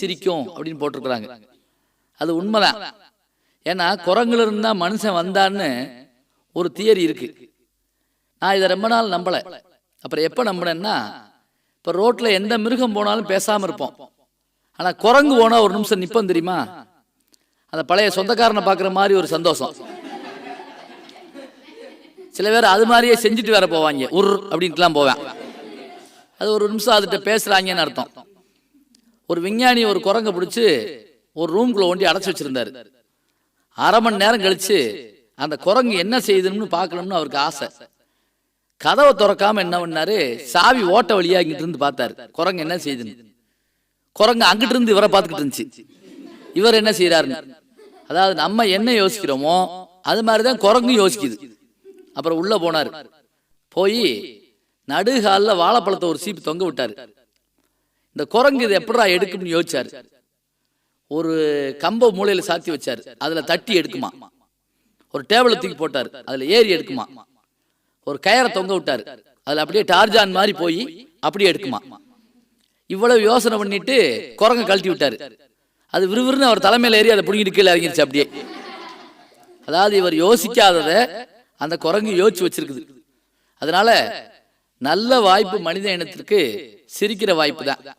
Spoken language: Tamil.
சிரிக்கும் அப்படின்னு போட்டிருக்கிறாங்க. அது உண்மைதான். ஏன்னா குரங்குல இருந்தா மனுஷன் வந்தான்னு ஒரு தியரி இருக்கு. நான் இதை ரொம்ப நாள் நம்பலை. அப்புறம் எப்போ நம்பினேன்னா இப்போ ரோட்டில் எந்த மிருகம் போனாலும் பேசாமல் இருப்போம். ஆனால் குரங்கு போனால் ஒரு நிமிஷம் நிற்போம் தெரியுமா? அந்த பழைய சொந்தக்காரனை பார்க்குற மாதிரி ஒரு சந்தோஷம். சில பேர் அது மாதிரியே செஞ்சுட்டு வேற போவாங்க. உர் அப்படின்ட்டுலாம் போவேன். அது ஒரு நிமிஷம் அதுகிட்ட பேசுகிறாங்கன்னு அர்த்தம். ஒரு விஞ்ஞானி ஒரு குரங்கை பிடிச்சி ஒரு ரூம்குள்ளே ஒண்டி அடைச்சி வச்சிருந்தாரு. அரை மணி நேரம் கழிச்சு அந்த குரங்கு என்ன செய்யுதுன்னு பார்க்கணும்னு அவருக்கு ஆசை. கதவை திறக்காம என்ன பண்ணாரு? சாவி ஓட்ட வழியா இங்கிட்டு இருந்து பார்த்தாரு. குரங்கு என்ன செய்யுதுன்னு. குரங்கு அங்கிட்டு இருந்து இவரை பார்த்துக்கிட்டு இருந்துச்சு. இவர் என்ன செய்யறாருன்னு அதாவது நம்ம என்ன யோசிக்கிறோமோ அது மாதிரி தான் குரங்கும் யோசிக்குது. அப்புறம் உள்ள போனார். போய் நடுகாலில் வாழைப்பழத்தை ஒரு சீப்பு தொங்க விட்டாரு. இந்த குரங்கு இது எப்படா எடுக்கும்னு யோசிச்சாரு. ஒரு கம்ப மூலையில சாத்தி வச்சாரு. அதுல தட்டி எடுக்குமா? ஒரு டேபிளை தூக்கி போட்டார். அதுல ஏறி எடுக்குமா? ஒரு கயரை தொங்க விட்டாரு. அதுல அப்படியே டார்ஜான் மாதிரி போய் அப்படியே எடுக்குமா? இவ்வளவு யோசனை பண்ணிட்டு குரங்க கழட்டி விட்டாரு. அது விறுவிறுன்னு அவர் தலைமையில ஏறி அதை பிடிங்கிட்டு கீழே இறங்கிருச்சு அப்படியே. அதாவது இவர் யோசிக்காதத அந்த குரங்கு யோசிச்சு வச்சிருக்குது. அதனால நல்ல வாய்ப்பு மனித இனத்திற்கு சிரிக்கிற வாய்ப்பு தான்.